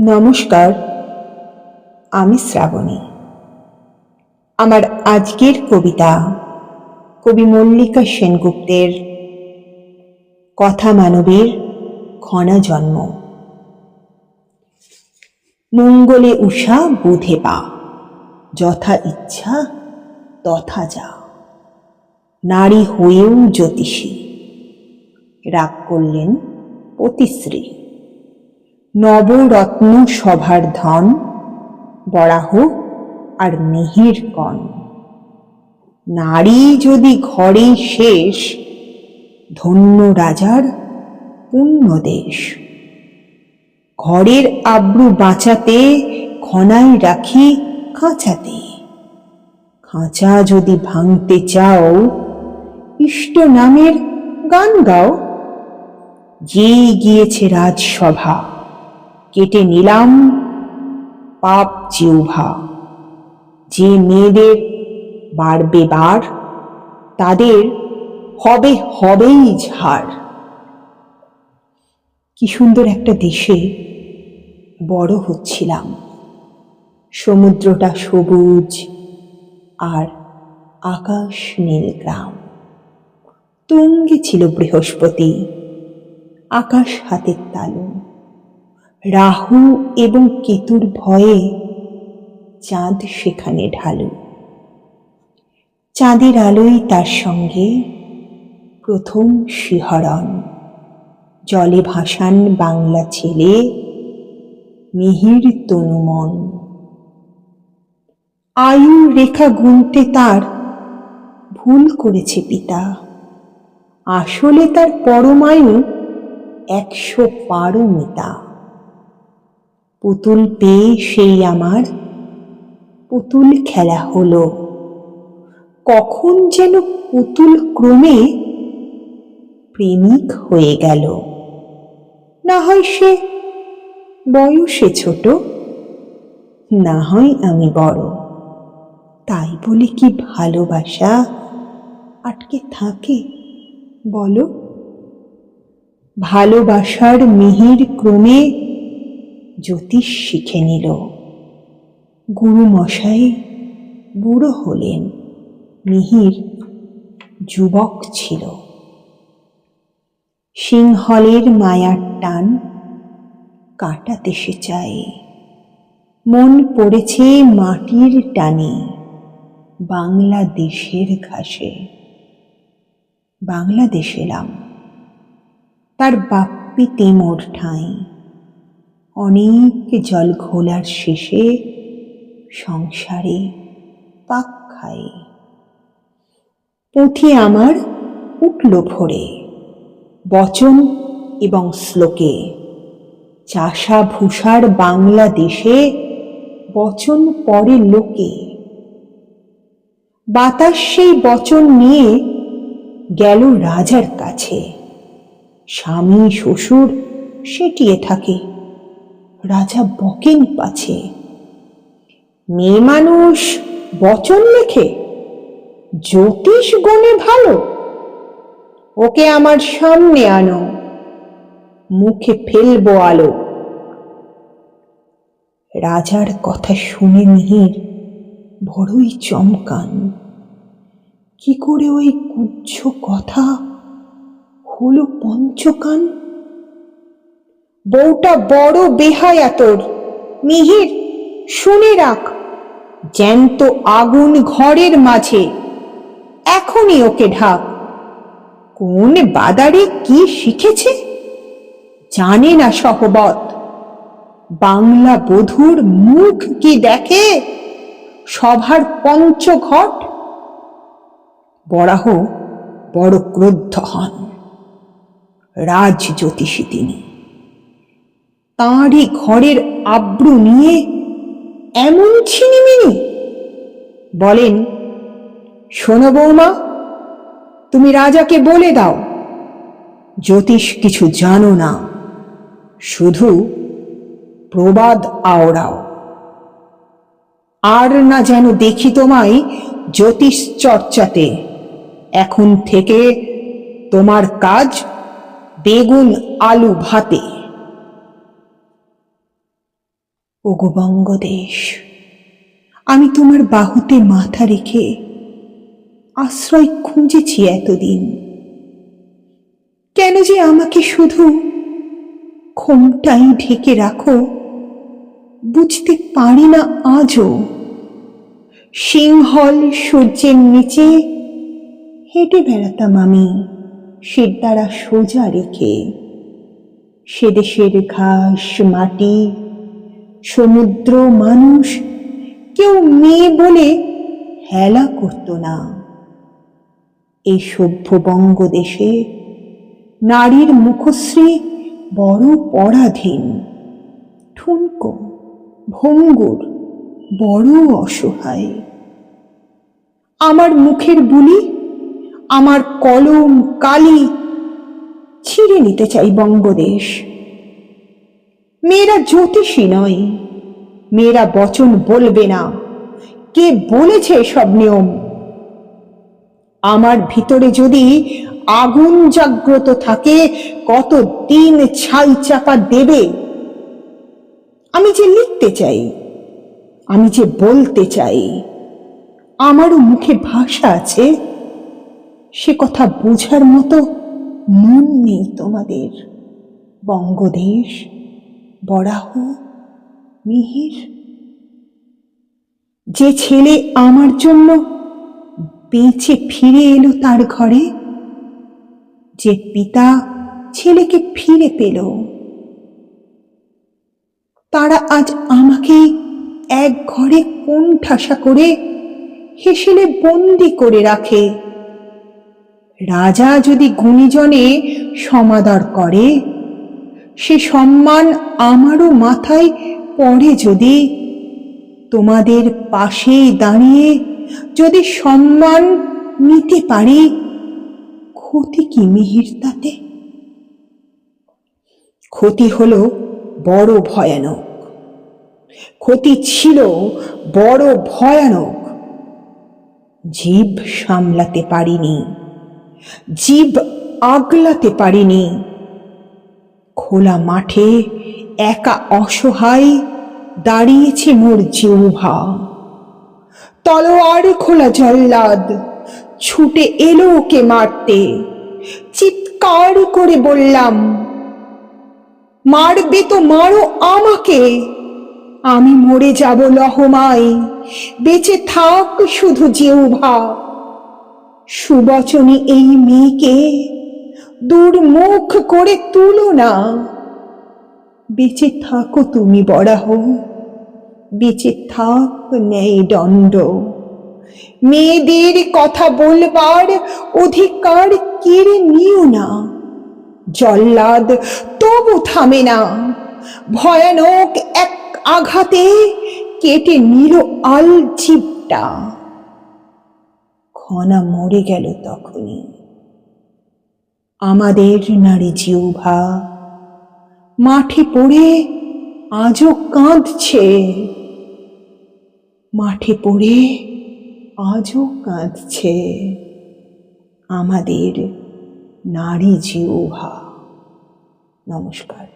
নমস্কার, আমি শ্রাবণী। আমার আজকের কবিতা কবি মল্লিকা সেনগুপ্তের কথা মানবীর ক্ষণা জন্ম মঙ্গলে উষা, বুধে পা। যথা ইচ্ছা, তথা যা। নারী হয়েও জ্যোতিষী। রাগ করলেন পতিশ্রী। নবরত্ন সভার ধন, বরাহ আর মিহির কণ নারী যদি ঘরে শেষ, ধন্য রাজার পুণ্য দেশ। ঘরের আব্রু বাঁচাতে খনাই রাখি খাঁচাতে খাঁচা যদি ভাঙতে চাও, ইষ্ট নামের গান গাও। যে গিয়েছে রাজসভা। কেটে নিলাম, পাপ জিউভা যে মেয়েদের বাড়বে বার, তাদের হবে হবেই ঝাড়। কি সুন্দর একটা দেশে বড় হচ্ছিলাম। সমুদ্রটা সবুজ আর আকাশ নীল গ্রাম। তুঙ্গে ছিল বৃহস্পতি, আকাশ হাতের তালু। রাহু এবং কেতুর ভয়ে চাঁদ সেখানে ঢালু। চাঁদের আলোয় তার সঙ্গে প্রথম শিহরণ। জলে ভাসান বাংলা ছেলে মিহির তনুমন আয়ু রেখা গুনতে তার ভুল করেছে পিতা। আসলে তার পরমায়ু একশো পারমিতা পুতুল পেয়ে সেই আমার। পুতুল খেলা হলো। কখন যেন পুতুল ক্রমে প্রেমিক হয়ে গেল। না হয় সে বয়সে ছোট, না হয় আমি বড়। তাই বলে কি ভালোবাসা আটকে থাকে বলো? ভালোবাসার মিহির ক্রমে জ্যোতিষ শিখে নিল। গুরু মশাই বুড়ো হলেন। মিহির যুবক ছিল। সিংহলের মায়ার টান কাটাতে সে চায়। মন পড়েছে মাটির টানে বাংলাদেশের ঘাসে। বাংলাদেশ এলাম। তার বাপ্পিতে মোর ঠাঁই। অনেক জল ঘোলার শেষে সংসারে পাক খায়। পুঁথি আমার উঠল ভরে, বচন এবং শ্লোকে চাষা ভূষার বাংলাদেশে বচন পড়ে লোকে। বাতাস সেই বচন নিয়ে গেল রাজার কাছে, স্বামী, শ্বশুর সেটিয়ে থাকে। রাজা বকেন পাছে। মেয়ে মানুষ বচন লেখে, জ্যোতিষ গণে ভালো, ওকে আমার সামনে আনো, মুখে ফেলব আলো। রাজার কথা শুনে মিহির বড়ই চমকান। কি করে ওই কুচ্ছ কথা হলো পঞ্চকান? বউটা বড় বেহায়া তোর। মিহির, শুনে রাখ, জ্যান্ত আগুন ঘরের মাঝে। এখনই ওকে ঢাক। কোন বাদারে কি শিখেছে? জানে না সহবত বাংলা বধুর মুখ কি দেখে? সভার পঞ্চঘট? বরাহ বড় ক্রুদ্ধ হন। রাজ জ্যোতিষী তিনি। তাঁরই ঘরের আব্রু নিয়ে এমন ছিনিমিনি। বলেন, শোনো বৌমা, তুমি রাজাকে বলে দাও, জ্যোতিষ কিছু জানো না, শুধু প্রবাদ আওড়াও। আর না যেন দেখি তোমায় জ্যোতিষ চর্চাতে, এখন থেকে তোমার কাজ বেগুন আলু ভাতে। ওগো বঙ্গদেশ আমি তোমার বাহুতে মাথা রেখে আশ্রয় খুঁজেছি এতদিন। কেন যে আমাকে শুধু ঘোমটাই ঢেকে রাখো, বুঝতে পারি না আজও। সিংহল সূর্যের নিচে হেঁটে বেড়াতাম আমি সে দ্বারা সোজা রেখে। সে দেশের ঘাস, মাটি সমুদ্র মানুষ কেউ মেয়ে বলে হেলা করত না। এই সভ্য বঙ্গদেশে নারীর মুখশ্রী বড় পরাধীন, ঠুনকো, ভঙ্গুর, বড় অসহায়। আমার মুখের বুলি, আমার কলম কালি ছিঁড়ে নিতে চাই বঙ্গদেশ। মেয়েরা জ্যোতিষী নয়। মেয়েরা বচন বলবে না। কে বলেছে সব নিয়ম? আমার ভিতরে যদি আগুন জাগ্রত থাকে কত দিন ছাই চাপা দেবে? আমি যে লিখতে চাই, আমি যে বলতে চাই, আমারও মুখে ভাষা আছে। সে কথা বোঝার মতো মন নেই তোমাদের। বঙ্গদেশ বরাহ মিহির। যে ছেলে আমার জন্য বেঁচে ফিরে এলো তার ঘরে, যে পিতা ছেলেকে ফিরে পেল। তারা আজ আমাকে এক ঘরে কোন ঠাসা করে হেসেলে বন্দি করে রাখে। রাজা যদি গুণীজনে সমাদর করে সে সম্মান আমারও মাথায় পড়ে যদি তোমাদের পাশেই দাঁড়িয়ে যদি সম্মান নিতে পারি, ক্ষতি কি মিহির তাতে? ক্ষতি হলো বড় ভয়ানক। ক্ষতি ছিল বড় ভয়ানক। জীব সামলাতে পারিনি। জীব আগলাতে পারিনি। খোলা মাঠে একা অসহায় দাঁড়িয়েছে মোর জিহ্বা। তলোয়ার খোলা জল্লাদ, ছুটে এলো ওকে মারতে। চিৎকার করে বললাম, মারবে তো মারো আমাকে। আমি মরে যাব লহমায়, বেঁচে থাক শুধু জিহ্বা। সুবচনী এই মেয়েকে দুর্মুখ করে তুলো না। বেঁচে থাকো তুমি বরাহ। বেঁচে থাক নেই দণ্ড। মেয়েদের কথা বলবার অধিকার কেড়ে নিও না। জল্লাদ তবু থামে না। ভয়ানক এক আঘাতে কেটে নিল আল জিপটা খনা মরে গেল তখনই। আমাদের নারী জিউভা মাঠে পড়ে আজও কাঁদছে। মাঠে পড়ে আজও কাঁদছে আমাদের নারী জিউভা নমস্কার।